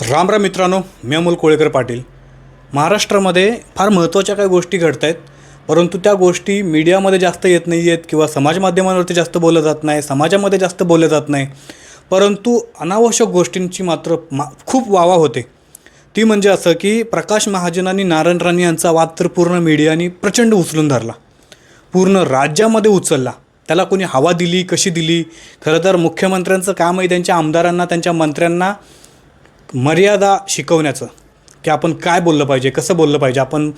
राम राम मित्रांनो मी अमोल कोळेकर पाटील. महाराष्ट्रामध्ये फार महत्त्वाच्या काही गोष्टी घडत आहेत परंतु त्या गोष्टी मीडियामध्ये जास्त येत नाही आहेत किंवा समाज माध्यमांवरती जास्त बोललं जात नाही समाजामध्ये जास्त बोललं जात नाही. परंतु अनावश्यक गोष्टींची मात्र मा खूप वावा होते. ती म्हणजे असं की प्रकाश महाजन आणि नारायण राणे यांचा वाद तर पूर्ण मीडियाने प्रचंड उचलून धरला. पूर्ण राज्यामध्ये उचलला. त्याला कोणी हवा दिली कशी दिली? खरं तर मुख्यमंत्र्यांचं काम आहे त्यांच्या आमदारांना त्यांच्या मंत्र्यांना मर्यादा शिकवण्याचं की आपण काय बोललं पाहिजे कसं बोललं पाहिजे आपण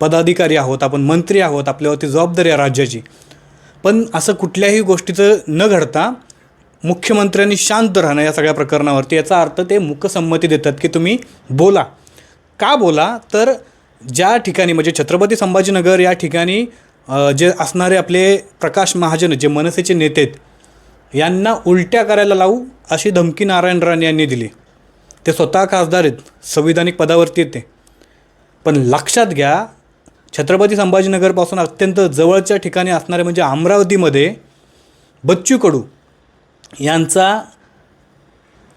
पदाधिकारी आहोत आपण मंत्री आहोत आपल्यावरती जबाबदारी आहे राज्याची. पण असं कुठल्याही गोष्टीचं न घडता मुख्यमंत्र्यांनी शांत राहणं या सगळ्या प्रकरणावरती याचा अर्थ ते मुकसंमती देतात की तुम्ही बोला. का बोला? तर ज्या ठिकाणी म्हणजे छत्रपती संभाजीनगर या ठिकाणी जे असणारे आपले प्रकाश महाजन जे मनसेचे नेते आहेत यांना उलट्या करायला लावू अशी धमकी नारायण राणे यांनी दिली. ते स्वतः खासदार आहेत संविधानिक पदावरती येते पण लक्षात घ्या छत्रपती संभाजीनगरपासून अत्यंत जवळच्या ठिकाणी असणारे म्हणजे अमरावतीमध्ये बच्चू कडू यांचा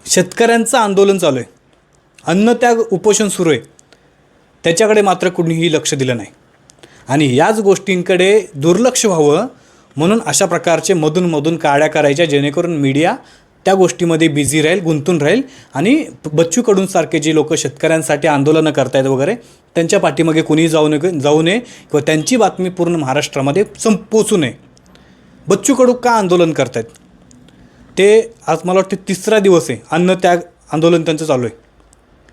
शेतकऱ्यांचं आंदोलन चालू आहे. अन्नत्याग उपोषण सुरू आहे. त्याच्याकडे मात्र कुणीही लक्ष दिलं नाही. आणि याच गोष्टींकडे दुर्लक्ष व्हावं म्हणून अशा प्रकारचे मधूनमधून काड्या करायच्या जेणेकरून मीडिया त्या गोष्टीमध्ये बिझी राहील गुंतून राहील आणि बच्चू कडूंसारखे जे लोक शेतकऱ्यांसाठी आंदोलनं करतायत वगैरे त्यांच्या पाठीमागे कुणीही जाऊ नये जाऊ नये किंवा त्यांची बातमी पूर्ण महाराष्ट्रामध्ये सं पोचू नये. बच्चू कडू का आंदोलन करतायत? ते आज मला वाटतं तिसरा दिवस आहे अन्न त्याग आंदोलन त्यांचं चालू आहे.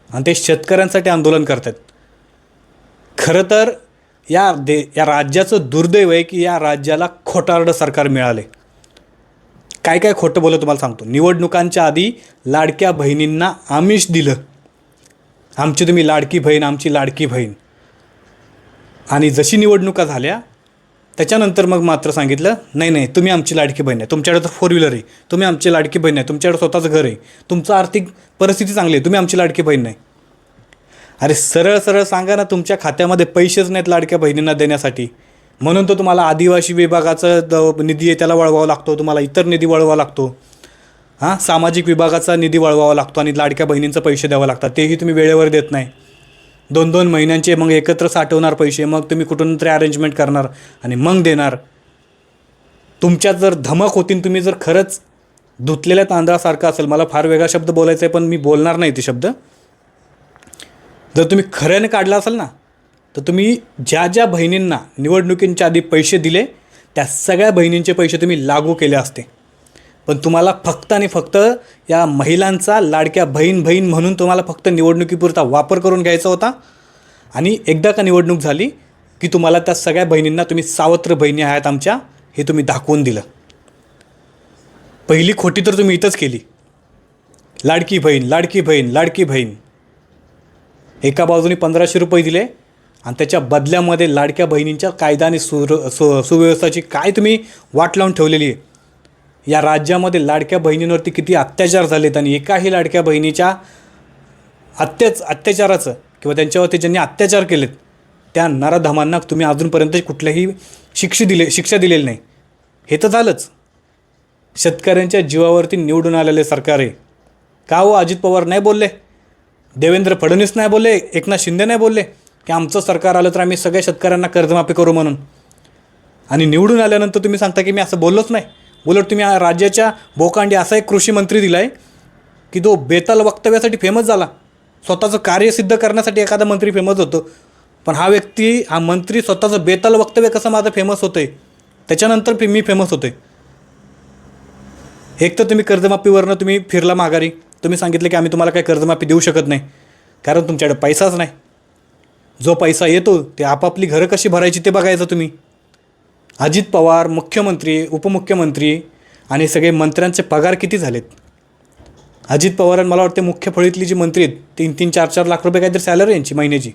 आणि ते शेतकऱ्यांसाठी आंदोलन करतात खरं तर या दे या राज्याचं दुर्दैव आहे की या राज्याला खोटारडं सरकार मिळाले काय काय खोटं बोललं तुम्हाला सांगतो. निवडणुकांच्या आधी लाडक्या बहिणींना आमिष दिलं. आमची तुम्ही लाडकी बहीण आमची लाडकी बहीण. आणि जशी निवडणुका झाल्या त्याच्यानंतर मग मात्र सांगितलं नाही नाही तुम्ही आमची लाडकी बहीण आहे. तुमच्याकडे तर फोर व्हीलर आहे. तुम्ही आमची लाडकी बहीण आहे. तुमच्याकडे स्वतःचं घर आहे. तुमचं आर्थिक परिस्थिती चांगली आहे. तुम्ही आमची लाडकी बहीण नाही. अरे सरळ सरळ सांगा ना तुमच्या खात्यामध्ये पैसेच नाहीत लाडक्या बहिणींना देण्यासाठी. म्हणून तर तुम्हाला आदिवासी विभागाचा द- निधी आहे त्याला वळवावा लागतो. तुम्हाला इतर निधी वळवावा लागतो. हां? सामाजिक विभागाचा निधी वळवावा लागतो आणि लाडक्या बहिणींचं पैसे द्यावं लागतात. तेही तुम्ही वेळेवर देत नाही. दोन दोन महिन्यांचे मग एकत्र साठवणार पैसे मग तुम्ही कुठून तरी अरेंजमेंट करणार आणि मग देणार. तुमच्यात जर धमक होतीन तुम्ही जर खरंच धुतलेल्या तांदळासारखा असेल मला फार वेगळा शब्द बोलायचा आहे पण मी बोलणार नाही ते शब्द. जर तुम्ही खऱ्याने काढला असाल ना तर तुम्ही ज्या ज्या बहिणींना निवडणुकींच्या आधी पैसे दिले त्या सगळ्या बहिणींचे पैसे तुम्ही लागू केले असते. पण तुम्हाला फक्त आणि फक्त या महिलांचा लाडक्या बहीण बहीण म्हणून तुम्हाला फक्त निवडणुकीपुरता वापर करून घ्यायचा होता. आणि एकदा का निवडणूक झाली की तुम्हाला त्या सगळ्या बहिणींना तुम्ही सावत्र बहिणी आहात आमच्या हे तुम्ही दाखवून दिलं. पहिली खोटी तर तुम्ही इथंच केली. लाडकी बहीण लाडकी बहीण लाडकी बहीण. एका बाजूने पंधराशे रुपये दिले आणि त्याच्या बदल्यामध्ये लाडक्या बहिणींच्या कायदा आणि सुर सु सुव्यवस्थाची काय तुम्ही वाट लावून ठेवलेली आहे? या राज्यामध्ये लाडक्या बहिणींवरती किती अत्याचार झालेत आणि एकाही लाडक्या बहिणीच्या अत्याच अत्याचाराचं किंवा त्यांच्यावरती ज्यांनी अत्याचार केलेत त्या नराधमांना तुम्ही अजूनपर्यंत कुठल्याही शिक्षा दिले शिक्षा दिलेली नाही. हे तर झालंच. शेतकऱ्यांच्या जीवावरती निवडून आलेले सरकार आहे. का हो अजित पवार नाही बोलले? देवेंद्र फडणवीस नाही बोलले? एकनाथ शिंदे नाही बोलले? की आमचं सरकार आलं तर आम्ही सगळ्या शेतकऱ्यांना कर्जमाफी करू म्हणून. आणि निवडून आल्यानंतर तुम्ही सांगता की मी असं बोललोच नाही. उलट तुम्ही राज्याच्या बोकांडी असा एक कृषी मंत्री दिला आहे की तो बेताल वक्तव्यासाठी फेमस झाला. स्वतःचं कार्य सिद्ध करण्यासाठी एखादा मंत्री फेमस होतो. पण हा व्यक्ती हा मंत्री स्वतःचं बेताल वक्तव्य कसं माझं फेमस होतं आहे त्याच्यानंतर फे- मी फेमस होते एक तर तुम्ही कर्जमाफीवरनं तुम्ही फिरला माघारी. तुम्ही सांगितलं की आम्ही तुम्हाला काही कर्जमाफी देऊ शकत नाही. कारण तुमच्याकडे पैसाच नाही. जो पैसा येतो ते आपापली घरं कशी भरायची ते बघायचं तुम्ही. अजित पवार मुख्यमंत्री उपमुख्यमंत्री आणि सगळे मंत्र्यांचे पगार किती झालेत? अजित पवार मला वाटते मुख्य फळीतली जी मंत्री आहेत तीन तीन चार चार लाख रुपये काहीतरी सॅलरी यांची महिन्याची.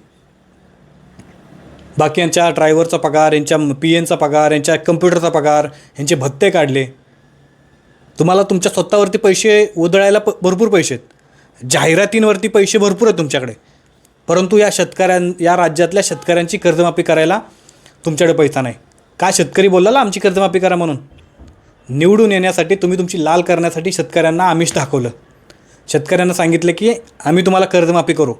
बाकी यांच्या ड्रायव्हरचा पगार यांच्या पी एनचा पगार यांच्या कम्प्युटरचा पगार यांचे भत्ते काढले. तुम्हाला तुमच्या स्वतःवरती पैसे उधळायला प भरपूर पैसे आहेत. जाहिरातींवरती पैसे भरपूर आहेत तुमच्याकडे. परंतु या शेतकऱ्यां या राज्यातल्या शेतकऱ्यांची कर्जमाफी करायला तुमच्याकडे पैसा नाही. का शेतकरी बोलला आमची कर्जमाफी करा म्हणून. निवडून येण्यासाठी तुम्ही तुमची लाल करण्यासाठी शेतकऱ्यांना आमिष दाखवलं. शेतकऱ्यांना सांगितलं की आम्ही तुम्हाला कर्जमाफी करू.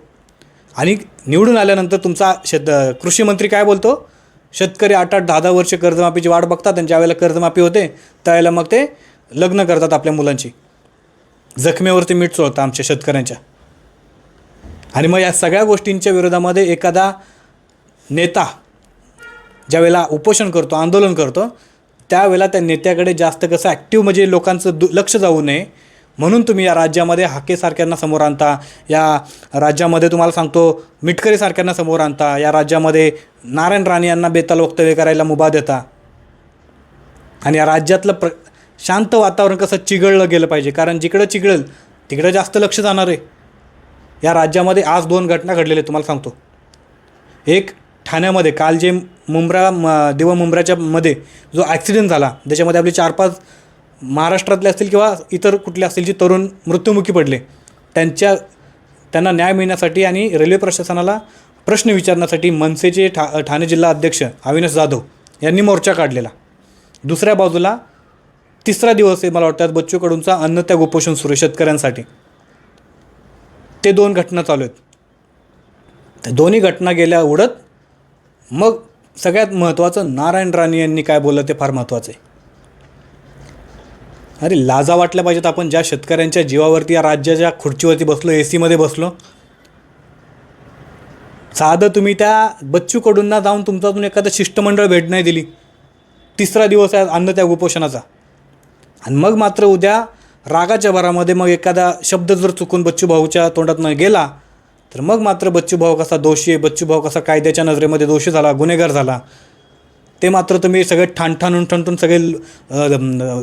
आणि निवडून आल्यानंतर तुमचा शेत कृषी मंत्री काय बोलतो? शेतकरी आठ आठ दहा दहा वर्ष कर्जमाफीची वाट बघतात आणि ज्यावेळेला कर्जमाफी होते त्यावेळेला मग ते लग्न करतात आपल्या मुलांची. जखमेवरती मीठ चोळतं आमच्या शेतकऱ्यांच्या. आणि मग या सगळ्या गोष्टींच्या विरोधामध्ये एखादा नेता ज्यावेळेला उपोषण करतो आंदोलन करतो त्यावेळेला त्या नेत्याकडे जास्त कसं ॲक्टिव्ह म्हणजे लोकांचं दु लक्ष जाऊ नये. म्हणून तुम्ही या राज्यामध्ये हाकेसारख्यांना समोर आणता. या राज्यामध्ये तुम्हाला सांगतो मिटकरीसारख्यांना समोर आणता. या राज्यामध्ये नारायण राणे यांना बेताल वक्तव्य करायला मुभा देता. आणि या राज्यातलं प्र शांत वातावरण कसं चिघळलं गेलं पाहिजे. कारण जिकडं चिघळेल तिकडं जास्त लक्ष जाणार आहे. या राज्यामध्ये आज दोन घटना घडलेल्या आहेत तुम्हाला सांगतो. एक ठाण्यामध्ये काल जे मुंब्रा म दिवा मुंब्राच्या मध्ये जो ॲक्सिडेंट झाला त्याच्यामध्ये आपले चार पाच महाराष्ट्रातले असतील किंवा इतर कुठले असतील जे तरुण मृत्युमुखी पडले त्यांच्या त्यांना न्याय मिळण्यासाठी आणि रेल्वे प्रशासनाला प्रश्न विचारण्यासाठी मनसेचे ठा ठाणे जिल्हा अध्यक्ष अविनाश जाधव यांनी मोर्चा काढलेला. दुसऱ्या बाजूला तिसरा दिवस आहे मला वाटतं बच्चू कडूंचा अन्नत्याग उपोषण सुरू शेतकऱ्यांसाठी. ते दोन घटना चालू आहेत. त्या दोन्ही घटना गेल्या उडत मग सगळ्यात महत्त्वाचं नारायण राणे यांनी काय बोललं ते फार महत्त्वाचं आहे. अरे लाजा वाटल्या पाहिजेत आपण ज्या शेतकऱ्यांच्या जीवावरती या राज्याच्या खुर्चीवरती बसलो ए सीमध्ये बसलो. साधं तुम्ही त्या बच्चूकडूंना जाऊन तुमच्यातून एखादं शिष्टमंडळ भेट नाही दिली. तिसरा दिवस आहे अन्न त्या उपोषणाचा. आणि मग मात्र उद्या रागाच्या भरामध्ये मग एखादा शब्द जर चुकून बच्चू भाऊच्या तोंडातून गेला तर मग मात्र बच्चू भाऊ कसा दोषी आहे बच्चू भाऊ कसा कायद्याच्या नजरेमध्ये दोषी झाला गुन्हेगार झाला ते मात्र तुम्ही सगळे ठाणठाणून ठणठून सगळे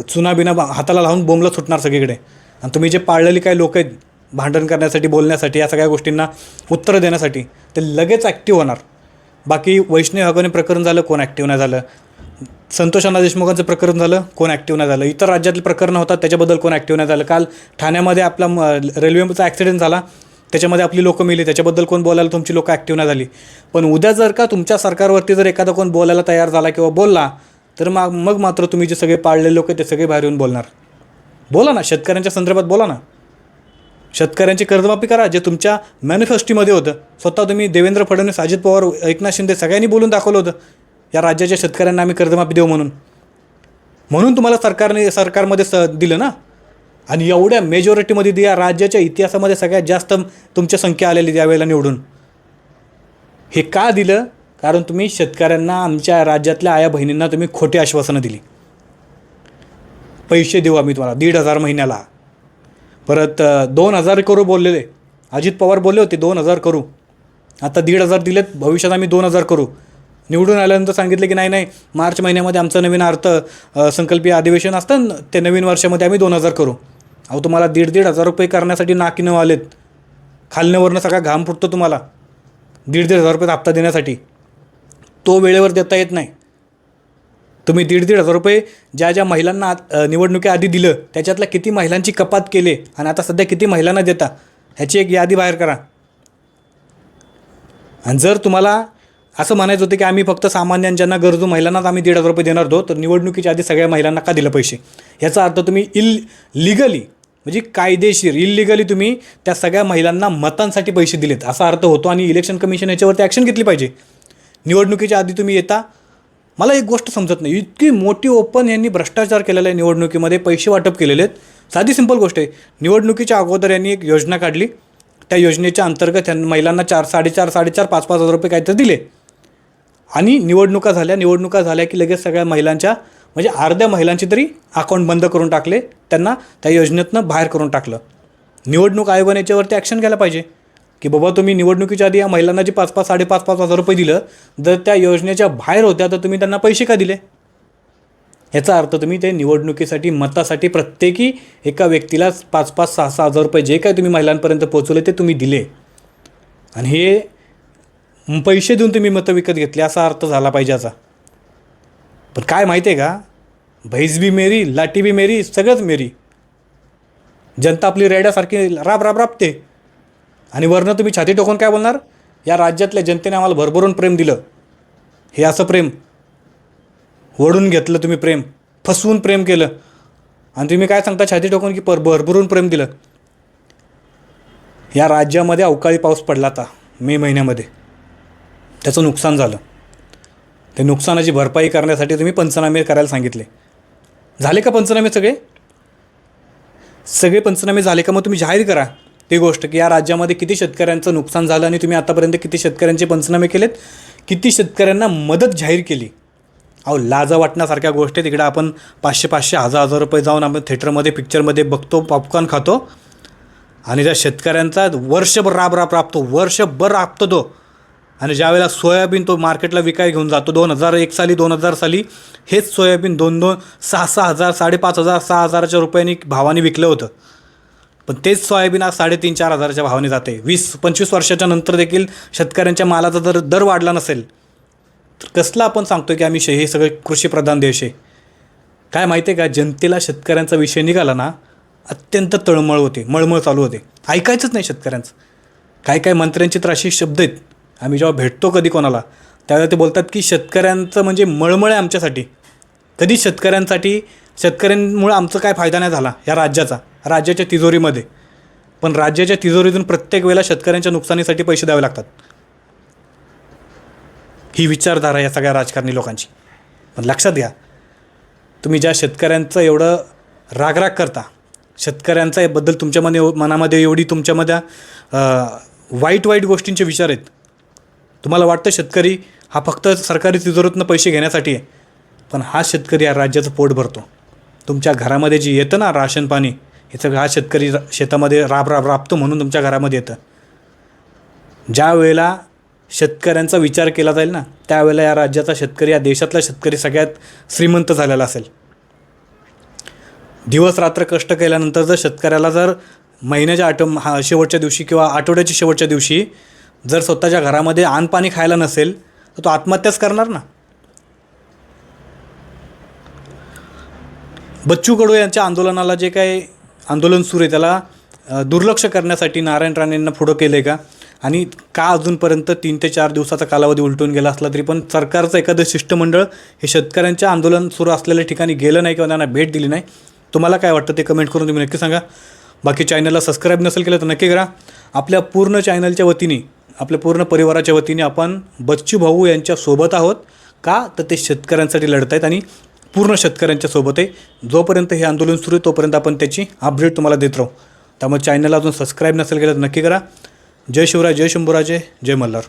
चुनाबिना हाताला लावून बोंबलं सुटणार सगळीकडे. आणि तुम्ही जे पाळलेली काही लोक आहेत भांडण करण्यासाठी बोलण्यासाठी या सगळ्या गोष्टींना उत्तरं देण्यासाठी ते लगेच ॲक्टिव्ह होणार. बाकी वैष्णव हगवणे प्रकरण झालं कोण ॲक्टिव्ह नाही झालं? संतोष अण्णा देशमुखांचं प्रकरण झालं कोण ॲक्टिव्ह नाही झालं. इतर राज्यातले प्रकरणं होतात त्याच्याबद्दल कोण ॲक्टिव्ह नाही झालं. काल ठाण्यामध्ये आपला म रेल्वेचा ॲक्सिडेंट झाला. त्याच्यामध्ये आपली लोकं मिली. त्याच्याबद्दल कोण बोलायला तुमची लोकं ॲक्टिव्ह नाही झाली. पण उद्या जर का तुमच्या सरकारवरती जर एखादा कोण बोलायला तयार झाला किंवा बोलला तर मग मग मात्र तुम्ही जे सगळे पाळलेले लोक आहेत ते सगळे बाहेर येऊन बोलणार. बोला ना शेतकऱ्यांच्या संदर्भात बोला ना. शेतकऱ्यांची कर्जमाफी करा जे तुमच्या मॅनिफेस्टोमध्ये होतं. स्वतः तुम्ही देवेंद्र फडणवीस अजित पवार एकनाथ शिंदे सगळ्यांनी बोलून दाखवलं होतं. या राज्याच्या शेतकऱ्यांना आम्ही कर्जमाफी देऊ म्हणून. म्हणून तुम्हाला सरकारने सरकारमध्ये स दिलं ना? आणि एवढ्या मेजॉरिटीमध्ये या राज्याच्या इतिहासामध्ये सगळ्यात जास्त तुमच्या संख्या आलेली त्यावेळेला निवडून. हे का दिलं? कारण तुम्ही शेतकऱ्यांना आमच्या राज्यातल्या आया बहिणींना तुम्ही खोटे आश्वासनं दिली. पैसे देऊ आम्ही तुम्हाला दीड हजार महिन्याला. परत दोन हजार करू बोललेले. अजित पवार बोलले होते दोन हजार करू. आता दीड हजार दिलेत भविष्यात आम्ही दोन हजार करू. निवडून आल्यानंतर सांगितलं की नाही नाही मार्च महिन्यामध्ये आमचं नवीन अर्थ संकल्पीय अधिवेशन असतं ते नवीन वर्षामध्ये आम्ही दोन हजार करू. अहो तुम्हाला दीड दीड हजार रुपये करण्यासाठी नाकीनं आलेत. खालण्यावरनं सगळा घाम फुटतो तुम्हाला. दीड दीड हजार रुपये हप्ता देण्यासाठी. तो वेळेवर देता येत नाही. तुम्ही दीड दीड हजार रुपये ज्या ज्या महिलांना आत- अ, निवडणुकीआधी दिलं त्याच्यातल्या किती महिलांची कपात केले आणि आता सध्या किती महिलांना देता ह्याची एक यादी बाहेर करा. आणि जर तुम्हाला असं म्हणायचं होतं की आम्ही फक्त सामान्यांच्यांना गरजू महिलांनाच आम्ही दीड हजार रुपये देणार होतो तर निवडणुकीच्या आधी सगळ्या महिलांना का दिलं पैसे? याचा अर्थ तुम्ही इल लिगली म्हणजे कायदेशीर इलिगली तुम्ही त्या सगळ्या महिलांना मतांसाठी पैसे दिलेत. असा अर्थ होतो आणि इलेक्शन कमिशन याच्यावरती ॲक्शन घेतली पाहिजे. निवडणुकीच्या आधी तुम्ही येता. मला एक गोष्ट समजत नाही. इतकी मोठी ओपन यांनी भ्रष्टाचार केलेला आहे निवडणुकीमध्ये पैसे वाटप केलेले आहेत. साधी सिंपल गोष्ट आहे. निवडणुकीच्या अगोदर यांनी एक योजना काढली. त्या योजनेच्या अंतर्गत यांनी महिलांना चार साडेचार साडेचार पाच पाच हजार रुपये काहीतरी दिले. आणि निवडणुका झाल्या निवडणुका झाल्या की लगेच सगळ्या महिलांच्या म्हणजे अर्ध्या महिलांची तरी अकाउंट बंद करून टाकले त्यांना त्या योजनेतनं बाहेर करून टाकलं. निवडणूक आयोगाने याच्यावरती ॲक्शन घ्यायला पाहिजे. की बाबा तुम्ही निवडणुकीच्या आधी या महिलांना जे पाच पाच साडेपाच पाच हजार रुपये दिलं जर त्या योजनेच्या बाहेर होत्या तर तुम्ही त्यांना पैसे का दिले? याचा अर्थ तुम्ही ते निवडणुकीसाठी मतासाठी प्रत्येकी एका व्यक्तीला पाच पाच सहा सहा हजार रुपये जे काय तुम्ही महिलांपर्यंत पोहोचवले ते तुम्ही दिले. आणि हे पैसे देऊन तुम्ही मतं विकत घेतली असा अर्थ झाला पाहिजे याचा. पण काय माहिती आहे का? भैस बी मेरी लाठी बी मेरी सगळंच मेरी. जनता आपली रेड्यासारखी राब राब राबते. आणि वरनं तुम्ही छाती टोकून काय बोलणार? या राज्यातल्या जनतेने आम्हाला भरभरून प्रेम दिलं. हे असं प्रेम. ओढून घेतलं तुम्ही प्रेम. फसवून प्रेम केलं. आणि तुम्ही काय सांगता छाती टोकून की पर भरभरून प्रेम दिलं? या राज्यामध्ये अवकाळी पाऊस पडला आता मे महिन्यामध्ये. त्याचं नुकसान झालं. ते नुकसानाची भरपाई करण्यासाठी तुम्ही पंचनामे करायला सांगितले. झाले का पंचनामे सगळे? सगळे पंचनामे झाले का मग तुम्ही जाहीर करा. ती गोष्ट की या राज्यामध्ये किती शेतकऱ्यांचं नुकसान झालं आणि तुम्ही आतापर्यंत किती शेतकऱ्यांचे पंचनामे केलेत? किती शेतकऱ्यांना मदत जाहीर केली? अहो लाजा वाटण्यासारख्या गोष्टी तिकडे आपण पाचशे पाचशे हजार हजार रुपये जाऊन आपण थिएटरमध्ये पिक्चरमध्ये बघतो पॉपकॉर्न खातो. आणि त्या शेतकऱ्यांचा वर्षभर राब राब राबतो. वर्षभर राबतो तो. आणि ज्यावेळेला सोयाबीन तो मार्केटला विकाय घेऊन जातो दोन हजार एक साली दोन हजार साली हेच सोयाबीन दोन दोन सहा सहा हजार साडेपाच हजार सहा हजाराच्या रुपयांनी भावाने विकलं होतं. पण तेच सोयाबीन आज साडेतीन चार हजाराच्या भावाने जाते. वीस पंचवीस वर्षाच्या नंतर देखील शेतकऱ्यांच्या मालाचा जर दर वाढला नसेल तर कसला आपण सांगतो की आम्ही शे हे सगळे कृषीप्रधान देश आहे? काय माहिती आहे का? जनतेला शेतकऱ्यांचा विषय निघाला ना अत्यंत तळमळ होते मळमळ चालू होते. ऐकायचंच नाही शेतकऱ्यांचं. काय काय मंत्र्यांचे तर असे शब्द आहेत. आम्ही जेव्हा भेटतो कधी कोणाला त्यावेळेला ते बोलतात की शेतकऱ्यांचं म्हणजे मळमळ आहे आमच्यासाठी. कधी शेतकऱ्यांसाठी शेतकऱ्यांमुळं आमचं काय फायदा नाही झाला या राज्याचा राज्याच्या तिजोरीमध्ये. पण राज्याच्या तिजोरीतून प्रत्येक वेळेला शेतकऱ्यांच्या नुकसानीसाठी पैसे द्यावे लागतात. ही विचारधारा या सगळ्या राजकारणी लोकांची. पण लक्षात घ्या तुम्ही ज्या शेतकऱ्यांचं एवढं रागराग करता शेतकऱ्यांचा बद्दल तुमच्यामध्ये मनामध्ये एवढी तुमच्यामध्ये वाईट वाईट गोष्टींचे विचार आहेत. तुम्हाला वाटतं शेतकरी हा फक्त सरकारी तिजोरीतनं पैसे घेण्यासाठी आहे पण हा शेतकरी या राज्याचं पोट भरतो. तुमच्या घरामध्ये जे येतं ना राशन पाणी हे सगळं हा शेतकरी शेतामध्ये राब राब राबतो म्हणून तुमच्या घरामध्ये येतं. ज्या वेळेला शेतकऱ्यांचा विचार केला जाईल ना त्यावेळेला या राज्याचा शेतकरी या देशातला शेतकरी सगळ्यात श्रीमंत झालेला असेल. दिवस रात्र कष्ट केल्यानंतर जर शेतकऱ्याला जर महिन्याच्या आठ हा शेवटच्या दिवशी किंवा आठवड्याच्या शेवटच्या दिवशी जर स्वतःच्या घरामध्ये पाणी खायला नसेल तर तो आत्महत्याच करणार ना? बच्चू कडू यांच्या आंदोलनाला जे काही आंदोलन सुरू आहे त्याला दुर्लक्ष करण्यासाठी नारायण राणेंना पुढं केलं आहे का? आणि का अजूनपर्यंत तीन ते चार दिवसाचा कालावधी उलटून गेला असला तरी पण सरकारचं एखादं शिष्टमंडळ हे शेतकऱ्यांच्या आंदोलन सुरू असलेल्या ठिकाणी गेलं नाही किंवा त्यांना भेट दिली नाही? तुम्हाला काय वाटतं ते कमेंट करून तुम्ही नक्की सांगा. बाकी चॅनलला सबस्क्राईब नसेल केलं तर नक्की करा. आपल्या पूर्ण चॅनलच्या वतीने आपल्या पूर्ण परिवाराच्या वतीने आपण बच्चू भाऊ यांच्या सोबत आहोत. का? तर ते शेतकऱ्यांसाठी लढत आहेत आणि पूर्ण शेतकऱ्यांच्या सोबत आहे. जोपर्यंत हे आंदोलन सुरू आहे तोपर्यंत आपण त्याची अपडेट तुम्हाला देत राहू. त्यामुळे चॅनलला अजून सबस्क्राईब नसेल केलं तर नक्की करा. जय शिवराय जय शंभूराजे जय मल्हार.